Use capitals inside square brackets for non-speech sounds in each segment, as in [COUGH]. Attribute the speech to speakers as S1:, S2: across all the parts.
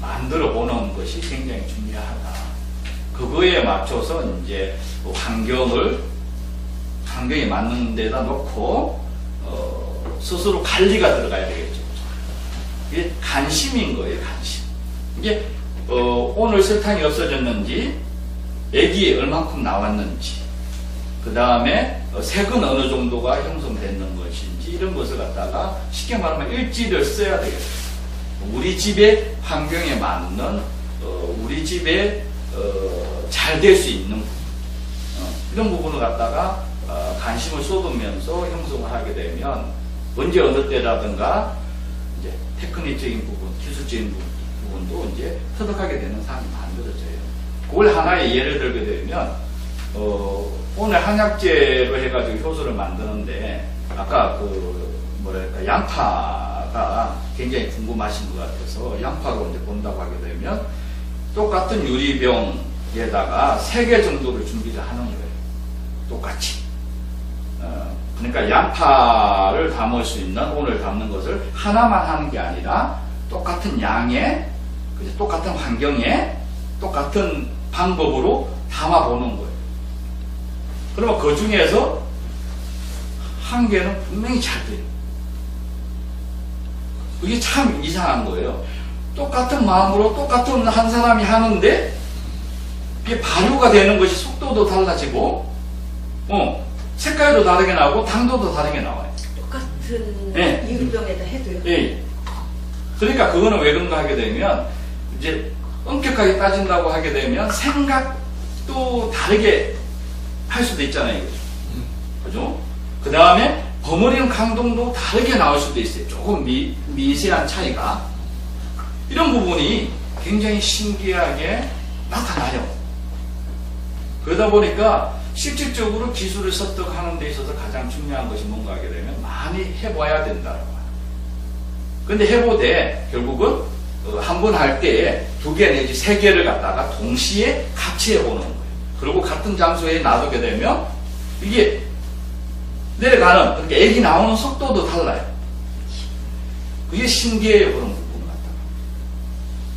S1: 만들어 보는 것이 굉장히 중요하다. 그거에 맞춰서 이제 환경을 환경에 맞는 데다 놓고 어, 스스로 관리가 들어가야 되겠죠. 이게 관심인 거예요, 관심. 이게 어, 오늘 설탕이 없어졌는지, 액이 얼만큼 나왔는지, 그 다음에 색은 어느 정도가 형성되는 것인지 이런 것을 갖다가 쉽게 말하면 일지를 써야 되겠어요. 우리 집의 환경에 맞는 어, 우리 집에 어, 잘 될 수 있는 부분. 어, 이런 부분을 갖다가 어, 관심을 쏟으면서 형성을 하게 되면 언제 어느 때라든가 이제 테크닉적인 부분, 기술적인 부분, 부분도 이제 터득하게 되는 상황이 만들어져요. 그걸 하나의 예를 들게 되면 어, 오늘 한약재로 해가지고 효소를 만드는데 아까 그 뭐랄까 양파 가 굉장히 궁금하신 것 같아서 양파로 이제 본다고 하게 되면 똑같은 유리병에다가 세 개 정도를 준비를 하는 거예요. 똑같이. 어, 그러니까 양파를 담을 수 있는 오늘 담는 것을 하나만 하는 게 아니라 똑같은 양에 그죠? 똑같은 환경에 똑같은 방법으로 담아보는 거예요. 그러면 그 중에서 한 개는 분명히 잘 돼요. 그게 참 이상한 거예요. 똑같은 마음으로 똑같은 한 사람이 하는데 이게 발효가 되는 것이 속도도 달라지고 어, 색깔도 다르게 나오고 당도도 다르게 나와요.
S2: 똑같은
S1: 네.
S2: 유리병에다 해도요.
S1: 예. 그러니까 그거는 왜 그런가 하게 되면 이제 엄격하게 따진다고 하게 되면 생각도 다르게 할 수도 있잖아요. 그죠? 그 다음에 버무리는 강동도 다르게 나올 수도 있어요. 조금 미, 미세한 차이가. 이런 부분이 굉장히 신기하게 나타나요. 그러다 보니까 실질적으로 기술을 습득하는 데 있어서 가장 중요한 것이 뭔가 하게 되면 많이 해봐야 된다는 거예요. 근데 해보되 결국은 어, 한번 할때두개 내지 세 개를 갖다가 동시에 같이 해보는 거예요. 그리고 같은 장소에 놔두게 되면 이게 내려가는 그렇게 액이 나오는 속도도 달라요. 그게 신기해요 그런 부분 같다.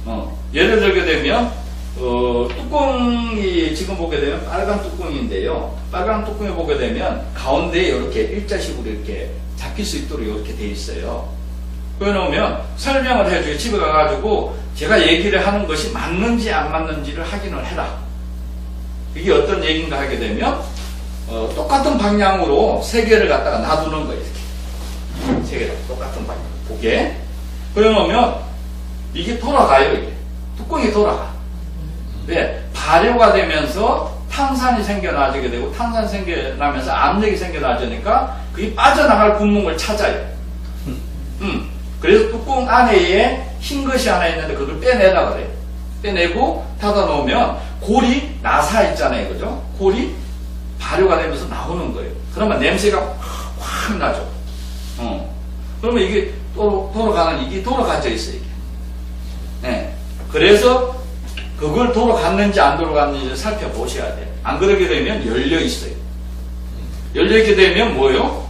S1: 어, 예를 들게 되면 어, 뚜껑이 지금 보게 되면 빨간 뚜껑인데요. 빨간 뚜껑에 보게 되면 가운데에 이렇게 일자식으로 이렇게 잡힐 수 있도록 이렇게 돼 있어요. 그러면 설명을 해줘요. 집에 가가지고 제가 얘기를 하는 것이 맞는지 안 맞는지를 확인을 해라. 이게 어떤 얘기인가 하게 되면 어, 똑같은 방향으로 세 개를 갖다가 놔두는 거예요. 이렇게. 세 개를 똑같은 방향. 보게. 그러면 이게 돌아가요. 이게. 뚜껑이 돌아가. 왜? 발효가 되면서 탄산이 생겨나게 되고 탄산이 생겨나면서 압력이 생겨나니까 그게 빠져나갈 구멍을 찾아요. 음. 그래서 뚜껑 안에 흰 것이 하나 있는데 그걸 빼내라 그래요. 빼내고 닫아 놓으면 골이 나사 있잖아요. 그죠? 골이 발효가 되면서 나오는 거예요. 그러면 냄새가 확, 확 나죠. 어. 그러면 이게 또 돌아가는 이게 돌아가져 있어요. 이게. 네. 그래서 그걸 돌아갔는지 안 돌아갔는지 살펴보셔야 돼요. 안 그러게 되면 열려 있어요. 열려 있게 되면 뭐요?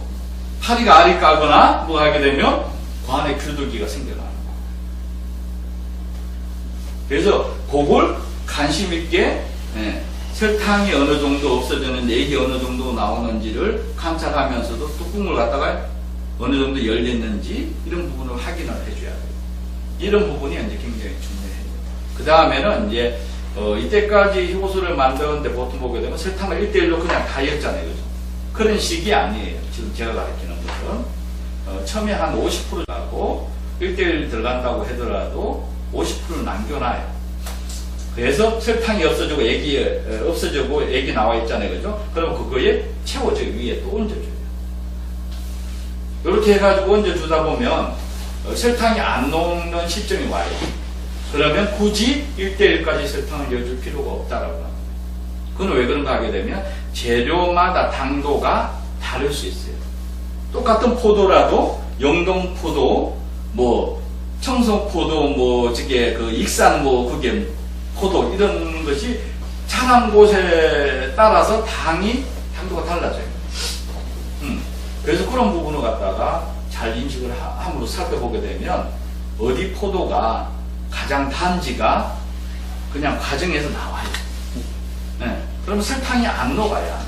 S1: 파리가 알이 까거나 뭐 하게 되면 그 안에 귤들기가 생겨나는 거예요. 그래서 그걸 관심 있게 예, 설탕이 어느 정도 없어지는지 액이 어느 정도 나오는지를 관찰하면서도 뚜껑을 갖다가 어느 정도 열렸는지 이런 부분을 확인을 해줘야 돼요. 이런 부분이 이제 굉장히 중요해요. 그 다음에는 이제 어, 이때까지 효소를 만드는데 보통 보게 되면 설탕을 1대1로 그냥 다 였잖아요. 그죠? 그런 식이 아니에요. 지금 제가 가르치는 것은. 어, 처음에 한 50% 하고 1대1 들어간다고 하더라도 50%를 남겨놔요. 그래서 설탕이 없어지고 액이 어, 없어지고 액이 나와 있잖아요. 그죠? 그럼 그거에 채워져 위에 또 얹어줘요. 이렇게 해가지고 얹어주다 보면 어, 설탕이 안 녹는 시점이 와요. 그러면 굳이 1대1까지 설탕을 넣어줄 필요가 없다라고 합니다. 그건 왜 그런가 하게 되면 재료마다 당도가 다를 수 있어요. 똑같은 포도라도 영동 포도, 뭐 청송 포도, 뭐 저게 그 익산 뭐 그게 포도 이런 것이 자란 곳에 따라서 당이 당도가 달라져요. 음, 그래서 그런 부분을 갖다가 잘 인식을 하- 함으로 살펴보게 되면 어디 포도가 가장 단지가 그냥 과정에서 나와요. 네. 그러면 설탕이 안 녹아요.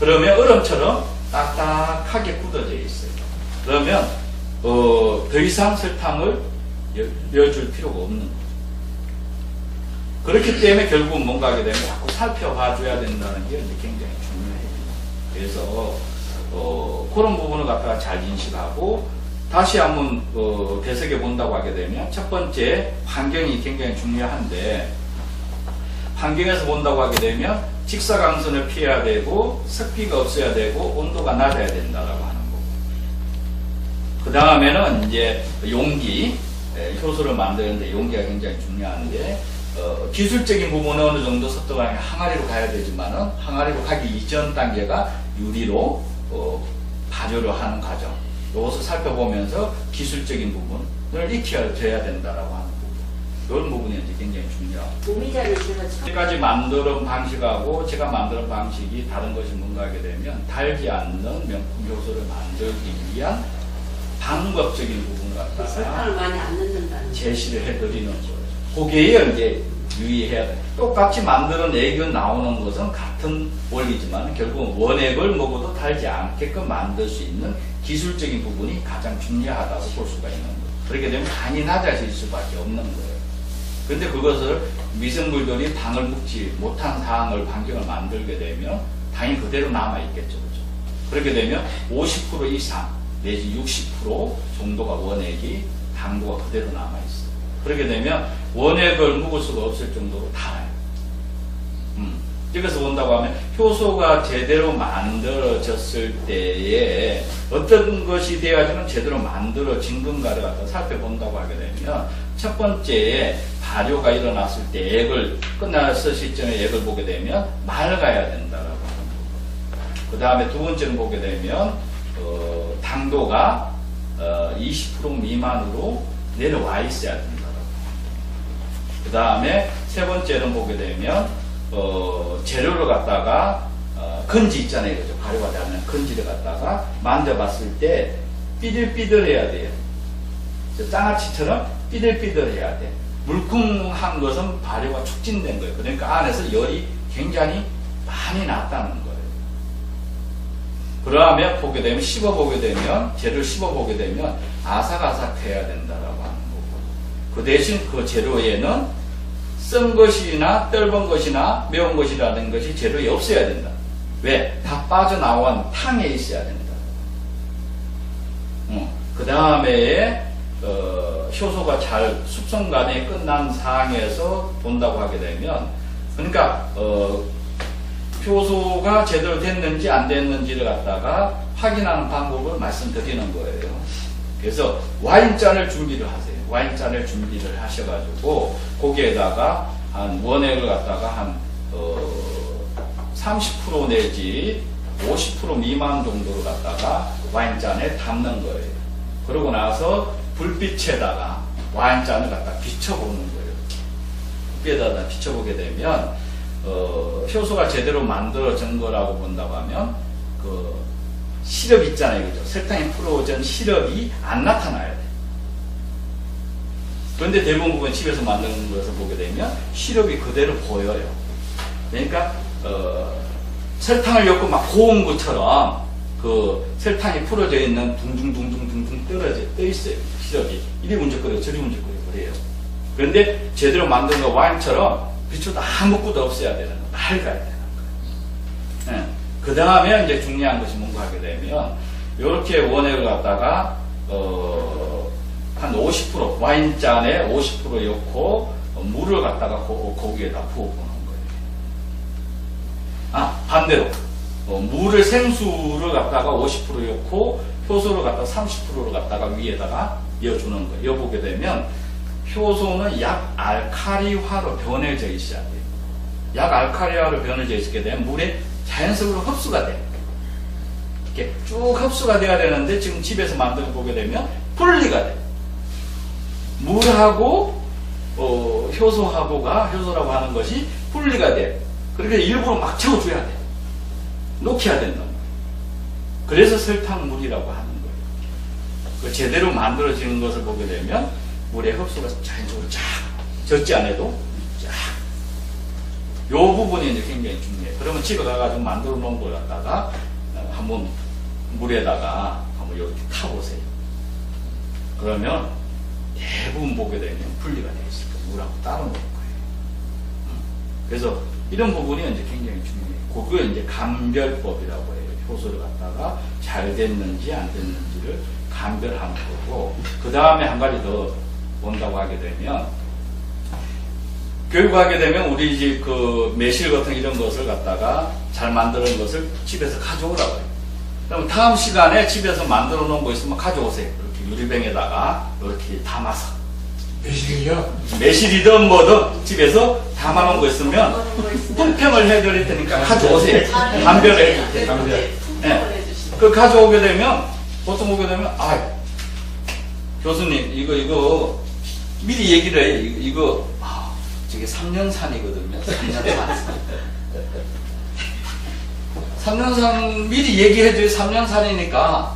S1: 그러면 얼음처럼 딱딱하게 굳어져 있어요. 그러면 어, 더 이상 설탕을 여- 넣어줄 필요가 없는 거예요. 그렇기 때문에 결국은 뭔가 하게 되면 자꾸 살펴봐 줘야 된다는 게 굉장히 중요해요. 그래서 어, 그런 부분을 갖다가 잘 인식하고 다시 한번 어, 되새겨 본다고 하게 되면 첫 번째 환경이 굉장히 중요한데 환경에서 본다고 하게 되면 직사광선을 피해야 되고 습기가 없어야 되고 온도가 낮아야 된다라고 하는 거고. 그 다음에는 이제 용기 에, 효소를 만드는데 용기가 굉장히 중요한데 어, 기술적인 부분은 어느 정도 섭도강의 항아리로 가야 되지만은 항아리로 가기 이전 단계가 유리로 어, 발효를 하는 과정 이것을 살펴보면서 기술적인 부분을 익혀져야 된다라고 하는 부분 이런 부분이 이제 굉장히 중요하고 지금까지 만드는 방식하고 제가 만드는 방식이 다른 것이 뭔가 하게 되면 달지 않는 명품 효소를 만들기 위한 방법적인 부분을 갖다가. 제시를 해드리는 거예요. 거기에 이제 유의해야 돼. 똑같이 만드는 액이 나오는 것은 같은 원리지만 결국은 원액을 먹어도 달지 않게끔 만들 수 있는 기술적인 부분이 가장 중요하다고 볼 수가 있는 거예요. 그렇게 되면 간이 낮아질 수밖에 없는 거예요. 근데 그것을 미생물들이 당을 먹지 못한 상황을 환경을 만들게 되면 당이 그대로 남아있겠죠. 그죠? 그렇게 되면 50% 이상 내지 60% 정도가 원액이 당도가 그대로 남아있어요. 그렇게 되면 원액을 묵을 수가 없을 정도로 달아요. 음. 여기서 본다고 하면 효소가 제대로 만들어졌을 때에 어떤 것이 되어야지만 제대로 만들어진 건가를 갖다 살펴본다고 하게 되면 첫 번째 발효가 일어났을 때 액을 끝났을 시점에 액을 보게 되면 맑아야 된다라고 하는 부분. 그 다음에 두 번째는 보게 되면 어, 당도가 어, 20% 미만으로 내려와 있어야 된다라고. 그 다음에 세 번째는 보게 되면 어, 재료를 갖다가 어, 건지 있잖아요, 그죠? 발효가 되면 건지를 갖다가 만져봤을 때 삐들삐들해야 돼요. 저 장아찌처럼 삐들삐들해야 돼. 물컹한 것은 발효가 촉진된 거예요. 그러니까 안에서 열이 굉장히 많이 났다는 거예요. 그러면 보게 되면 씹어보게 되면 재료를 씹어보게 되면 아삭아삭해야 거고 그 대신 그 재료에는 쓴 것이나 떫은 것이나 매운 것이라는 것이 재료에 없어야 된다. 왜? 다 빠져나온 탕에 있어야 된다. 그 다음에 어, 효소가 잘 숙성간에 끝난 상황에서 본다고 하게 되면 그러니까 어, 효소가 제대로 됐는지 안 됐는지를 갖다가 확인하는 방법을 말씀드리는 거예요. 그래서 와인잔을 준비를 하세요. 와인잔을 준비를 하셔가지고 거기에다가 한 원액을 갖다가 한 어, 30% 내지 50% 미만 정도를 갖다가 와인잔에 담는 거예요. 그러고 나서 불빛에다가 와인잔을 갖다 비춰보는 거예요. 불빛에다가 비춰보게 되면 어, 효소가 제대로 만들어진 거라고 본다고 하면 그 시럽 있잖아요, 그죠? 설탕이 풀어진 시럽이 안 나타나야 돼. 그런데 대부분 집에서 만드는 것을 보게 되면 시럽이 그대로 보여요. 그러니까 어, 설탕을 엮고 막 고운 것처럼 그 설탕이 풀어져 있는 둥둥둥둥둥둥 떨어져 떠 있어요. 시럽이 이리 문제거리고 저리 문제거리고 그래요. 그런데 제대로 만든 거 와인처럼 비추도 아무것도 없어야 되는 거, 맑아야 되는 거예요. 그 다음에 이제 중요한 것이 뭔가 하게 되면 이렇게 원액을 갖다가 어, 한 50% 와인잔에 50% 넣고 어, 물을 갖다가 고, 거기에다 부어보는 거예요. 아 반대로 어, 물을 생수를 갖다가 50% 넣고 효소를 갖다가 30%를 갖다가 위에다가 이어주는 거예요. 이어보게 되면 효소는 약 알카리화로 변해져 있어야 돼요. 약 알카리화로 변해져 있게 되면 물에 자연적으로 흡수가 돼. 이렇게 쭉 흡수가 돼야 되는데 지금 집에서 만들어 보게 되면 분리가 돼. 물하고 어, 효소하고가 효소라고 하는 것이 분리가 돼. 그러니까 일부러 막 채워줘야 돼. 녹여야 된다. 그래서 설탕물이라고 하는 거예요. 그 제대로 만들어지는 것을 보게 되면 물의 흡수가 자연적으로 쫙 젖지 않아도 쫙. 요 부분이 이제 굉장히 중요해요. 그러면 집에 가가지고 만들어 놓은 걸 갖다가 어, 한번 물에다가 한번 이렇게 타보세요. 그러면 대부분 보게 되면 분리가 되어 있을 거예요. 물하고 따로 놓을 거예요. 음. 그래서 이런 부분이 이제 굉장히 중요해요. 그거 이제 감별법이라고 해요. 효소를 갖다가 잘 됐는지 안 됐는지를 감별하는 거고, 그 다음에 한 가지 더 본다고 하게 되면, 교육하게 되면 우리 집그 매실 같은 이런 것을 갖다가 잘 만드는 것을 집에서 가져오라고 해요. 그럼 다음 시간에 집에서 만들어 놓은 거 있으면 가져오세요. 유리병에다가 이렇게 담아서.
S3: 매실이요?
S1: 매실이든 뭐든 집에서 담아놓은 거 있으면 품평을 해드릴 테니까 가져오세요. 감별해 줄 테니까.
S3: 감별.
S2: 풍성을 해주시고.
S1: 그 가져오게 되면 보통 오게 되면 아 교수님 이거 이거 미리 얘기를 해 이거, 이거 아, 저게 3년 산이거든요 3년 산 3년 산 미리 얘기해줘요 3년 산이니까 아,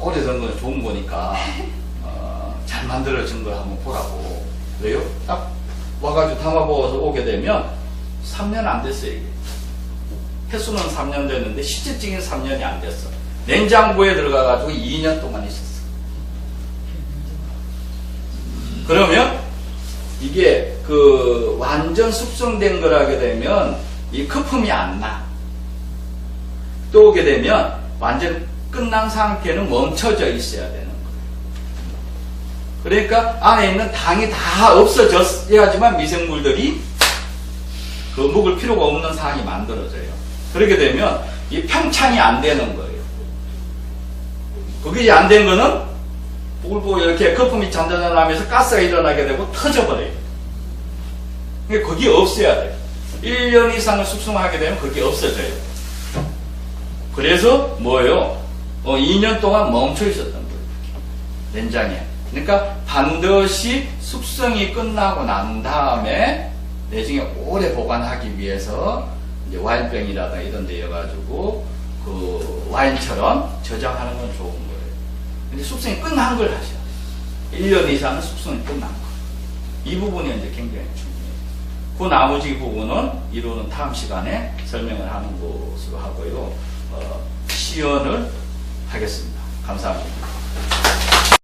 S1: 오래된 건 좋은 거니까 [LAUGHS] 어, 잘 만들어진 걸 한번 보라고 왜요? 딱 와가지고 담아보아서 오게 되면 3년 안 됐어요 이게 횟수는 3년 됐는데 실질적인 3년이 안 됐어. 냉장고에 들어가가지고 2년 동안 있었어. 그러면 이게 그 완전 숙성된 거라게 되면 이 거품이 안 나. 또 오게 되면 완전 끝난 상태는 멈춰져 있어야 되는 거예요. 그러니까 안에 있는 당이 다 없어져야지만 미생물들이 그 먹을 필요가 없는 상황이 만들어져요. 그렇게 되면 이 평창이 안 되는 거예요. 그게 안 된 거는 보글보글 이렇게 거품이 잔잔하면서 가스가 일어나게 되고 터져버려요. 그게 그게 없어야 돼요. 1년 이상을 숙성하게 되면 그게 없어져요. 그래서 뭐예요? 어, 2년 동안 멈춰 있었던 거예요. 냉장에. 그러니까 반드시 숙성이 끝나고 난 다음에 내중에 오래 보관하기 위해서 이제 와인병이라든가 이런 데 여가지고 그 와인처럼 저장하는 건 좋은 거예요. 근데 숙성이 끝난 걸 하셔야 돼요. 1년 이상은 숙성이 끝난 거. 이 부분이 이제 굉장히 중요해요. 그 나머지 부분은 이론은 다음 시간에 설명을 하는 것으로 하고요. 어, 시연을 하겠습니다. 감사합니다.